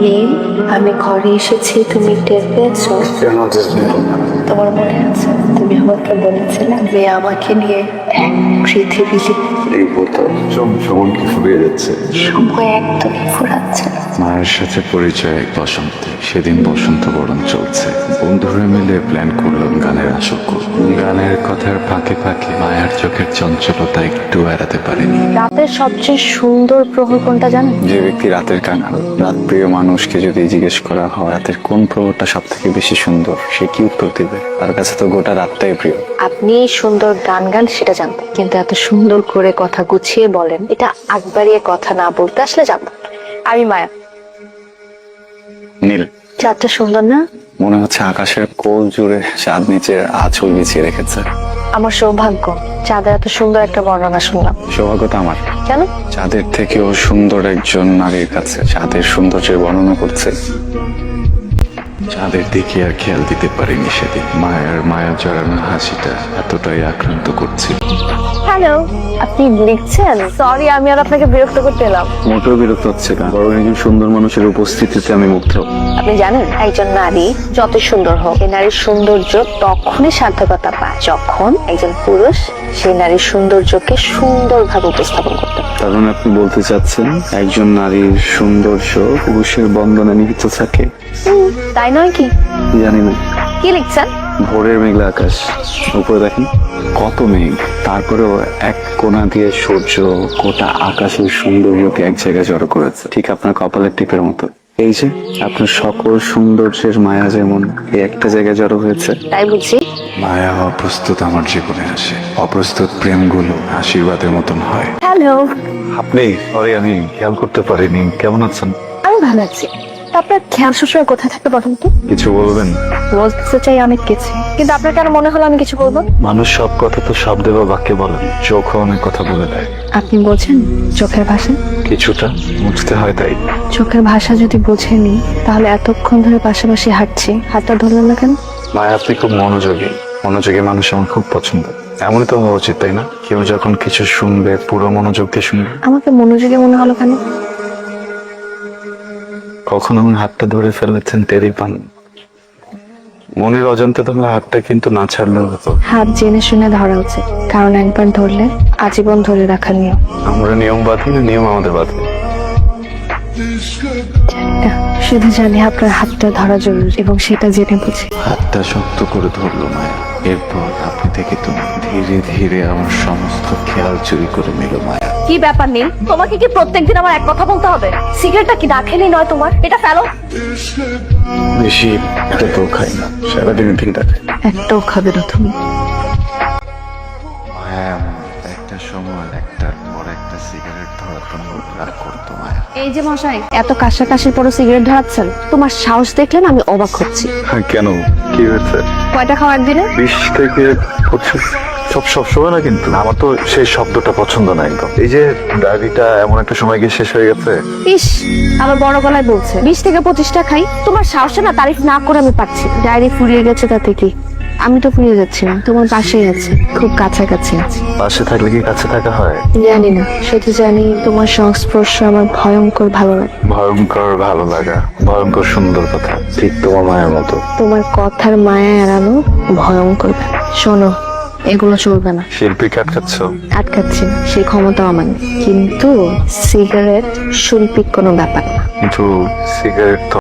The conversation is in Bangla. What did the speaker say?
নীল আমি ঘরে এসেছি তুমি টের পেয়েছ? তোমার মনে আছে? তুমি আমাকে বলেছিলে যে আমাকে নিয়ে এক পৃথিবী। এই বোতল জমজমনকে ফুরিয়ে যাচ্ছে। সময় একদমই ফুরাচ্ছে। না। মায়ের সাথে পরিচয় এক বসন্তে সেদিন বসন্ত বরণ চলছে। বন্ধুরা মিলে প্ল্যান করলাম গানের আসর করব। গানের কথার ফাঁকে ফাঁকে মায়ের চোখের চঞ্চলতা একটু এড়াতে পারেনি। রাতের সবচেয়ে সুন্দর প্রহর কোনটা জানেন? যে ব্যক্তি রাতের কাঙাল রাত প্রিয় মানুষকে যদি জিজ্ঞেস করা হয় রাতের কোন প্রহরটা সব থেকে বেশি সুন্দর সে কি উত্তর দিবে? তার কাছে তো গোটা রাতটাই প্রিয়। আপনি সুন্দর গান গান সেটা জানতেন। কিন্তু এত সুন্দর করে কথা গুছিয়ে বলেন এটা আগবাড়িয়ে কথা না বলতে আসলে জানতাম আমি মায়া। নীল। চাঁদটা সুন্দর না? মনে হচ্ছে আকাশের কোল জুড়ে চাঁদ নিচের আঁচল বিছিয়ে রেখেছে। আমার সৌভাগ্য চাঁদের এত সুন্দর একটা বর্ণনা শুনলাম। সৌভাগ্য তো আমার। কেন? চাঁদের থেকেও সুন্দর একজন নারীর কাছে চাঁদের সৌন্দর্যের বর্ণনা করছে। চাঁদের দিকে আর খেয়াল দিতে পারিনি সেদিন। মায়ার মায়া জড়ানো হাসিটা এতটাই আক্রান্ত করছিল। হ্যালো আপনি লিখছেন? সরি আমি আর আপনাকে বিরক্ত করতে এলাম। মোটেও বিরক্ত হচ্ছে না। বরং একজন সুন্দর মানুষের উপস্থিতিতে আমি মুগ্ধ। আপনি জানেন একজন নারী যত সুন্দর হোক এই নারীর সৌন্দর্য তখনই সার্থকতা পায় যখন একজন পুরুষ সেই নারীর সৌন্দর্যকে সুন্দরভাবে উপস্থাপন করতে। কারণ আপনি বলতে চাচ্ছেন একজন নারীর সৌন্দর্য পুরুষের বন্ধনে নিহিত থাকে। তাই নয় কি? জানি না। কি লিখছেন? ভোরের মেঘলা আকাশ। উপরে দেখেন কত মেঘ। তারপরেও এক কোণা দিয়ে সূর্য গোটা আকাশের সৌন্দর্যকে এক জায়গায় জড়ো করেছে ঠিক আপনার কপালের টিপের মতো। এই যে আপনার সকল সৌন্দর্যের মায়া যেমন এই একটা জায়গায় জড়ো হয়েছে তাই বুঝি মায়া অপ্রস্তুত আমার জীবনে আসে অপ্রস্তুত প্রেমগুলো আশীর্বাদের মতন হয়। হ্যালো। আপনি সরি আমি খেয়াল করতে পারিনি। কেমন আছেন? আমি ভালো আছি। আপনার খেয়াল শ্বশুর কোথায় থাকতে প্রথম কি? কিছু বলবেন? বলতে চাই অনেক কিছু কিন্তু আপনার কেন মনে হলো আমি কিছু বলব? মানুষ সব কথা তো শব্দে বা বাক্যে বলেন চোখও অনেক কথা বলে দেয়। আপনি বোঝেন চোখের ভাষা? কিছুটা বুঝতে হয় তাই। চোখের ভাষা যদি বোঝেনি তাহলে এতক্ষণ ধরে পাশাপাশি হাঁটছি। হাতটা ধরলেন না কেন? মায়া আপনি খুব মনোযোগী। মনোযোগী মানুষ আমার খুব পছন্দ। এমনই তো হওয়া উচিত তাই না? কেউ যখন কিছু শুনবে পুরো মনোযোগ দিয়ে শুনবে। আমাকে মনোযোগী মনে হলো কেন? কখন আমার হাতটা ধরে ফেলেছেন টেরি পান। মনের অজান্তে তোমার হাতটা কিন্তু না ছাড়লেও হতো। হাত জেনে শুনে ধরা উচিত কারণ একবার ধরলে আজীবন ধরে রাখার নিয়ম। আমরা নিয়ম বাঁধি না নিয়ম আমাদের বাঁধে। শুধু জানি আপনার হাতটা ধরা জরুরি এবং সেটা জেনে বুঝি। হাতটা শক্ত করে ধরলো মায়া। এরপর আপনি থেকে তুমি ধীরে ধীরে আমার সমস্ত খেয়াল চুরি করে নিল মায়া। কি ব্যাপার নেই তোমাকে কি প্রত্যেকদিন আমার এক কথা বলতে হবে? সিগারেটটা কি রাখেনি নয় তোমার? এটা ফেলো। বেশি এটা তো খাই না। সারাদিনে তিনটা একটাও খাবে না তুমি। একটা সময় একটার পর একটা সিগারেট ধরার জন্য রাগ করতো মায়া। এই যে মশাই এত কাশাকাশির পরও সিগারেট ধরাচ্ছেন। তোমার সাহস দেখলে না আমি অবাক হচ্ছি। হ্যাঁ, কেন? কি হয়েছে? কয়টা খাওয়া একদিনে বিশ থেকে পঁচিশ। সব সব সময় না কিন্তু আমার তো সেই শব্দটা পছন্দ না একদম। এই যে ডায়েরিটা এমন একটা সময় গিয়ে শেষ হয়ে গেছে। ইস আবার বড় গলায় বলছে বিশ থেকে পঁচিশটা খাই তোমার সাহসে না তারিফ না করে আমি পাচ্ছি। ডায়েরি ফুরিয়ে গেছে তাতে কি আমি তো ফুরিয়ে যাচ্ছি না তোমার পাশেই আছে খুব কাছাকাছি আছে। পাশে থাকলে কি কাছে থাকা হয়? জানি না শুধু জানি তোমার সংস্পর্শ আমার ভয়ঙ্কর ভালো লাগে। ভয়ঙ্কর ভালো লাগা ভয়ঙ্কর সুন্দর কথা ঠিক তোমার মায়ের মতো। তোমার কথার মায়া এড়ানো ভয়ঙ্কর শোনো এগুলো চলবে না। শিল্পী আটকাচ্ছ? আটকাচ্ছি না। সেই ক্ষমতাও আমার নেই। কিন্তু সিগারেট শৈল্পিক কোনো ব্যাপার না। কিন্তু সিগারেট তো